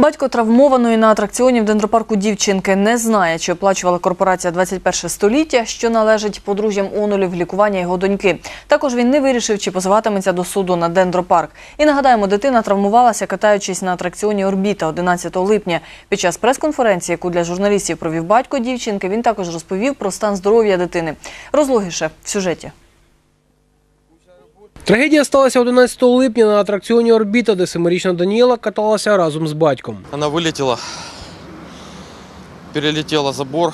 Батько травмованої на атракціоні в дендропарку дівчинки не знає, чи оплачувала корпорація 21 століття, що належить подружжям Онулів лікування його доньки. Також він не вирішив, чи позиватиметься до суду на дендропарк. І нагадаємо, дитина травмувалася, катаючись на атракціоні Орбіта 11 липня. Під час прес-конференції, яку для журналістів провів батько дівчинки, він також розповів про стан здоров'я дитини. Розлогіше в сюжеті. Трагедія сталася 11 липня на атракціоні Орбіта, де семирічна Даніела каталася разом з батьком. Вона вилетіла, перелетіла забор,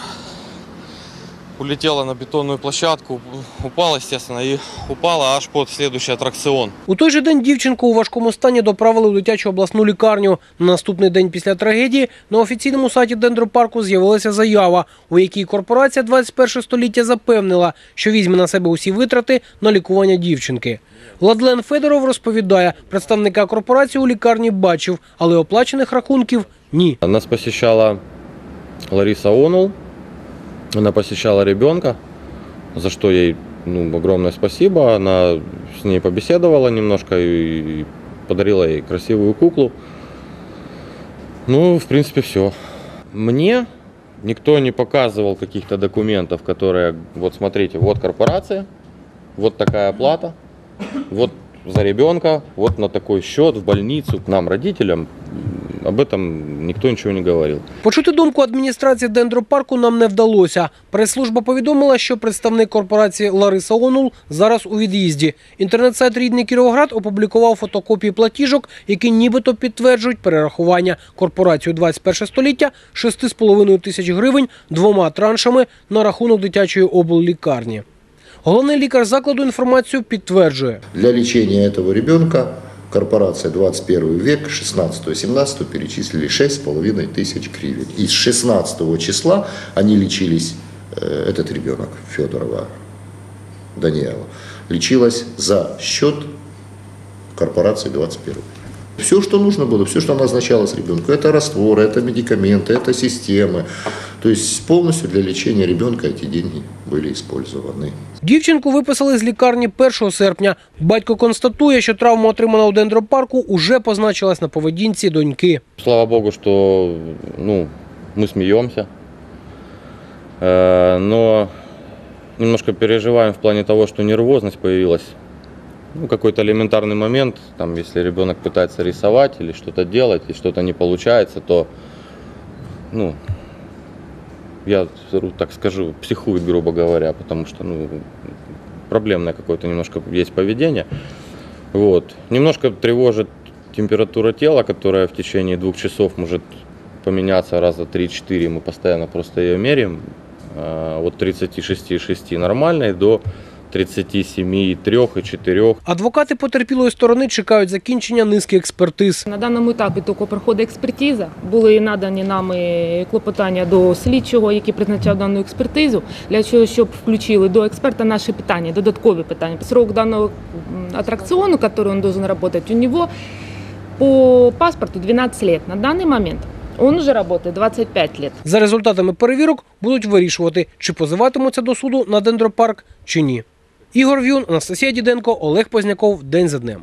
улетела на бетонную площадку, упала, естественно, и упала аж под следующий аттракцион. У той же день дівчинку у важкому стані доправили у дитячу обласну лікарню. На наступний день після трагедії на офіційному сайті дендропарку з'явилася заява, у якій корпорація 21 століття запевнила, що візьме на себе усі витрати на лікування дівчинки. Владлен Федоров розповідає, представника корпорації у лікарні бачив, але оплачених рахунків ні. Нас посещала Лариса Онул. Она посещала ребенка, за что ей ну, огромное спасибо. Она с ней побеседовала немножко и подарила ей красивую куклу. Ну, в принципе, все. Мне никто не показывал каких-то документов, которые, вот смотрите, вот корпорация, вот такая оплата, вот за ребенка, вот на такой счет в больницу, к нам, родителям, об этом никто ничего не говорил. Почути думку адміністрації дендропарку нам не вдалося. Прес-служба повідомила, що представник корпорації Лариса Онул зараз у від'їзді. Інтернет-сайт Рідний Кіровоград опублікував фотокопії платіжок, які нібито підтверджують перерахування корпорацією 21 століття 6,5 тисяч гривень двома траншами на рахунок дитячої обллікарні. Головний лікар закладу інформацію підтверджує. Для лечения этого ребенка корпорация 21 век 16-17 перечислили 6,5 тысяч гривен. И с 16 числа они лечились, э, этот ребенок Федорова Даниэла, лечилась за счет корпорации 21 все, что нужно было, все, что назначалось ребенку, это растворы, это медикаменты, это системы. То есть полностью для лечения ребенка эти деньги были использованы. Дівчинку виписали з лікарні 1 серпня. Батько констатує, що травма, отримана у дендропарку, уже позначилась на поведінці доньки. Слава богу, что ну, мы смеемся. Э, Но немножко переживаем в плане того, что нервозность появилась. Ну, какой-то элементарный момент, там, если ребенок пытается рисовать или что-то делать, и что-то не получается, то, ну, я так скажу, психует, грубо говоря, потому что, ну, проблемное какое-то немножко есть поведение. Вот. Немножко тревожит температура тела, которая в течение двух часов может поменяться раза 3-4. Мы постоянно просто ее меряем. А, От 36,6 нормальной до 37,3 и 4. Адвокати потерпілої сторони чекають закінчення низки експертиз. На даному етапі тільки проходить експертиза. Були надані нами клопотання до слідчого, який призначав дану експертизу, для того, щоб включили до експерта наші питання, додаткові питання. Срок даного м, аттракціону, який він должен работать, у нього по паспорту 12 лет. На даний момент он уже работает 25 лет. За результатами перевірок будуть вирішувати, чи позиватимуться до суду на дендропарк чи ні. Ігор В'юн, Анастасія Діденко, Олег Позняков. День за днем.